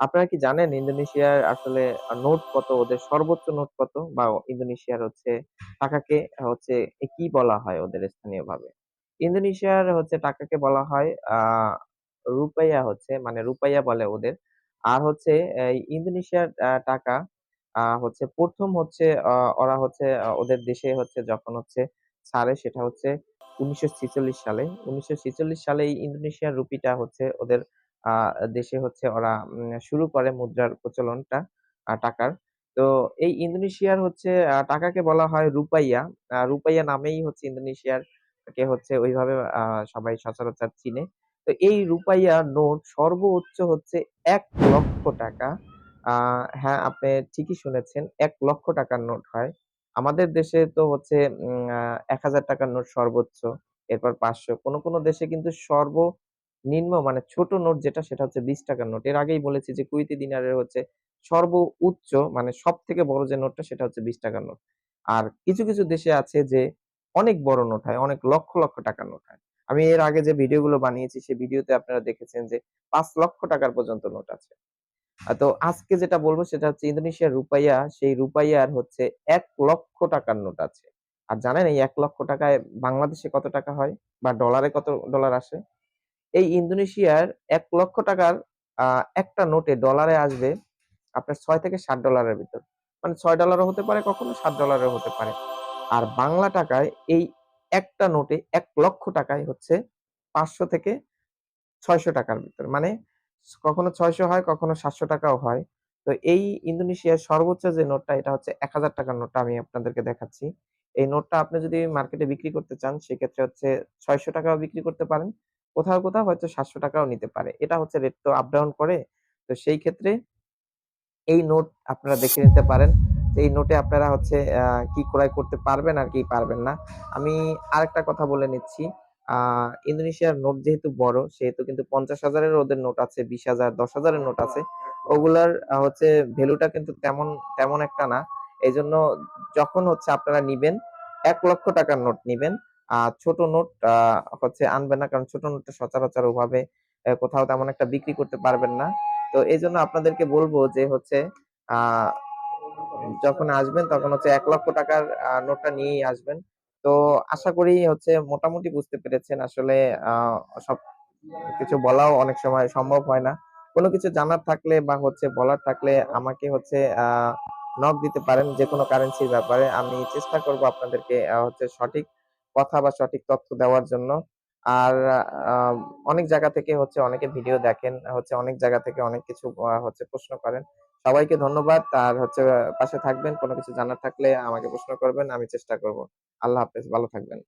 আপনারা কি জানেন ইন্দোনেশিয়ার আসলে নোট কত? ওদের সর্বোচ্চ নোট কত? বা ইন্দোনেশিয়ার হচ্ছে টাকাকে হচ্ছে কি বলা হয় ওদের স্থানীয় ভাবে ইন্দোনেশিয়ার হচ্ছে টাকাকে বলা হয় আহ রুপাইয়া হচ্ছে মানে রুপাইয়া বলে ওদের। আর হচ্ছে ইন্দোনেশিয়ার টাকা হচ্ছে প্রথম হচ্ছে ওরা হচ্ছে ওদের দেশে হচ্ছে যখন হচ্ছে ছাড়ে সেটা হচ্ছে ১৯৪৬ সালে। ১৯৪৬ সালে এই ইন্দোনেশিয়ার রুপিটা হচ্ছে ওদের দেশে হচ্ছে ওরা শুরু করে মুদ্রার প্রচলনটা টাকার। তো এই ইন্দোনেশিয়ার হচ্ছে টাকাকে বলা হয় রুপাইয়া। রুপাইয়া নামেই হচ্ছে ইন্দোনেশিয়ার কে হচ্ছে ওইভাবে সবাই সচরাচর চিনে। তো এই রুপাইয়া নোট সর্বোচ্চ হচ্ছে ৳১,০০,০০০ আ হ্যাঁ, আপনি ঠিকই শুনেছেন এক লক্ষ টাকার নোট হয়। আমাদের দেশে তো হচ্ছে উম আ ৳১,০০০ র নোট সর্বোচ্চ, এরপর পাঁচশো কোনো কোনো দেশে কিন্তু সর্বনিম্ন মানে ছোট নোট যেটা সেটা হচ্ছে বিশ টাকার নোট। এর আগেই বলেছি যে কুইতি দিনারের হচ্ছে সর্বোচ্চ মানে সব থেকে বড় যে নোটটা সেটা হচ্ছে বিশ টাকার নোট। আর কিছু, কিছু দেশে আছে যে অনেক বড় নোট হয়, অনেক লক্ষ, লক্ষ টাকার নোট হয়। আমি এর আগে যে ভিডিওগুলো বানিয়েছি সেই ভিডিওতে আপনারা দেখেছেন যে ৳৫,০০,০০০ পর্যন্ত নোট আছে। তো আজকে যেটা বলব সেটা হচ্ছে ইন্দোনেশিয়ার রুপাইয়া, সেই রুপাইয়ার হচ্ছে এক লক্ষ টাকার নোট আছে। আর জানেন এই এক লক্ষ টাকায় বাংলাদেশে কত টাকা হয়? বা ডলারে কত ডলার আসে? এই ইন্দোনেশিয়ার ৳১,০০,০০০ র আ একটা নোটে ডলারে আসবে আপনার ছয় থেকে সাত ডলারের ভিতর। মানে ছয় ডলারও হতে পারে কখনো $৭ ও হতে পারে। আর বাংলা টাকায় এই একটা নোটে এক লক্ষ টাকায় হচ্ছে পাঁচশো থেকে ছয়শো টাকার ভিতর। মানে কখনো ৬০০ হয়, কখনো সাতশো টাকাও হয়। তো এই ইন্দোনেশিয়ার সর্বোচ্চ যে নোটটা এটা হচ্ছে এক হাজার টাকার নোটটা আমি আপনাদেরকে দেখাচ্ছি। এই নোটটা আপনি যদি মার্কেটে বিক্রি করতে চান সেক্ষেত্রে হচ্ছে ছয়শো টাকাও বিক্রি করতে পারেন। কোথাও, কোথাও হয়তো সাতশো টাকাও নিতে পারে। এটা হচ্ছে রেট তো আপ ডাউন করে। তো সেই ক্ষেত্রে এই নোট আপনারা দেখে নিতে পারেন। এই নোটে আপনারা হচ্ছে কি ক্রয় করতে পারবেন আর কি পারবেন না। আমি আরেকটা কথা বলে নিচ্ছি। ইন্দোনেশিয়ার নোট যেহেতু বড় সেহেতু কিন্তু পঞ্চাশ হাজারের ওদের নোট আছে, বিশ হাজার দশ হাজারের নোট আছে। ওগুলার হচ্ছে ভ্যালুটা কিন্তু তেমন, তেমন একটা না। এজন্য যখন হচ্ছে আপনারা নিবেন এক লক্ষ টাকার নোট নিবেন। ছোট নোট হচ্ছে আনবেন না। কারণ ছোট নোটটা সচরাচর ওভাবে কোথাও তেমন একটা বিক্রি করতে পারবেন না। তো এজন্য আপনাদেরকে বলব যে হচ্ছে যখন আসবেন তখন হচ্ছে ৳১,০০,০০০ র আ নোটটা নিয়েই আসবেন। তো আশা করি হচ্ছে মোটামুটি বুঝতে পেরেছেন আসলে সব কিছু বলাও অনেক সময় সম্ভব হয় না। কোনো কিছু জানার থাকলে বা হচ্ছে বলার থাকলে আমাকে হচ্ছে নক দিতে পারেন যেকোনো কারেন্সির ব্যাপারে। আমি চেষ্টা করব আপনাদেরকে হচ্ছে সঠিক কথা বা সঠিক তথ্য দেওয়ার জন্য। আর অনেক জায়গা থেকে হচ্ছে অনেকে ভিডিও দেখেন, হচ্ছে অনেক জায়গা থেকে অনেক কিছু হচ্ছে প্রশ্ন করেন। সবাইকে ধন্যবাদ। আর হচ্ছে পাশে থাকবেন। কোনো কিছু জানার থাকলে আমাকে প্রশ্ন করবেন। আমি চেষ্টা করব। আল্লাহ হাফেজ। ভালো থাকবেন।